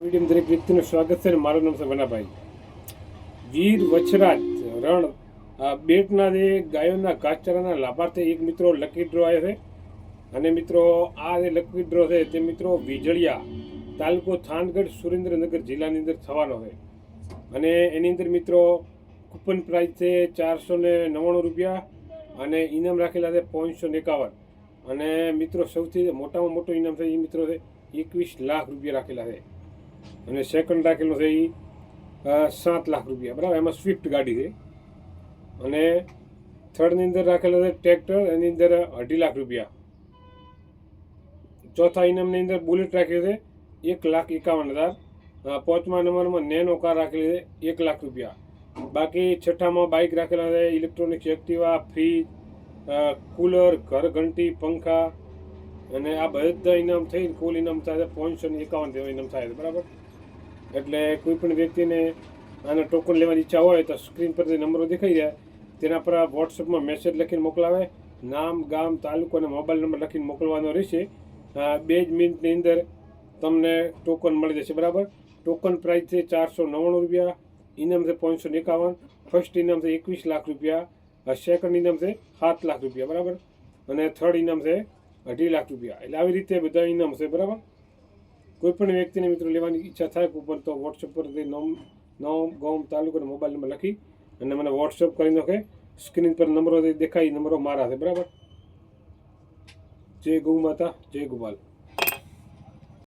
Video દરેક વ્યક્તિનું સ્વાગત છે મારું નામ છે વનાભાઈ વીર વછરાજ રણ. બેટના જે ગાયોના ઘાસચારાના લાભાર્થી એક મિત્રો લકી ડ્રો આવ્યો છે. અને મિત્રો, આ જે લકી ડ્રો છે તે મિત્રો વીજળિયા તાલુકો થાનગઢ સુરેન્દ્રનગર જિલ્લાની અંદર થવાનો છે. અને એની અંદર મિત્રો કૂપન પ્રાઇસ છે ચારસો ને નવ્વાણું રૂપિયા અને ઇનામ રાખેલા છે પાંચસો એકાવન. અને મિત્રો સૌથી મોટામાં મોટો ઇનામ છે એ મિત્રો છે એકવીસ લાખ રૂપિયા રાખેલા છે. અને સેકન્ડ રાખેલો છે એ સાત લાખ રૂપિયા. બરાબર? એમાં સ્વિફ્ટ ગાડી છે. અને થર્ડની અંદર રાખેલો છે ટ્રેક્ટર એની અંદર અઢી લાખ રૂપિયા. ચોથા ઇનામની અંદર બુલેટ રાખેલી છે એક લાખ એકાવન હજાર. પાંચમા નંબરમાં નેનો કાર રાખેલી છે એક લાખ રૂપિયા. બાકી છઠ્ઠામાં બાઇક રાખેલા છે ઇલેક્ટ્રોનિક્સ એક્ટિવા ફ્રીજ કુલર ઘર ઘંટી, પંખા અને આ બધા ઇનામ થઈને કુલ ઇનામ થાય છે પાંચસો ને એકાવન ઇનામ થાય બરાબર? એટલે કોઈ પણ વ્યક્તિને આના ટોકન લેવાની ઈચ્છા હોય તો સ્ક્રીન પર જે નંબરો દેખાઈ જાય તેના પર આ વોટ્સઅપમાં મેસેજ લખીને મોકલાવે. નામ, ગામ, તાલુકો અને મોબાઈલ નંબર લખીને મોકલવાનો રહેશે. બે જ મિનિટની અંદર તમને ટોકન મળી જશે, બરાબર? ટોકન પ્રાઇસ છે ચારસો નવ્વાણું રૂપિયા, ઇનામ છે પાંચસો એકાવન ફર્સ્ટ ઇનામ છે એકવીસ લાખ રૂપિયા સેકન્ડ ઇનામ છે સાત લાખ રૂપિયા, બરાબર? અને થર્ડ ઇનામ છે અઢી લાખ રૂપિયા. એટલે આવી રીતે બધા ઇનામ છે બરાબર? કોઈપણ વ્યક્તિને મિત્રો લેવાની ઈચ્છા થાય કૂપન તો વોટ્સઅપ પર નોમ નવ ગામ, તાલુકો અને મોબાઈલ નંબર લખી અને મને વોટ્સઅપ કરી નાખે. સ્ક્રીન પર નંબરો દેખાય, નંબરો મારા છે, બરાબર? જય ગૌ માતા, જય ગોપાલ.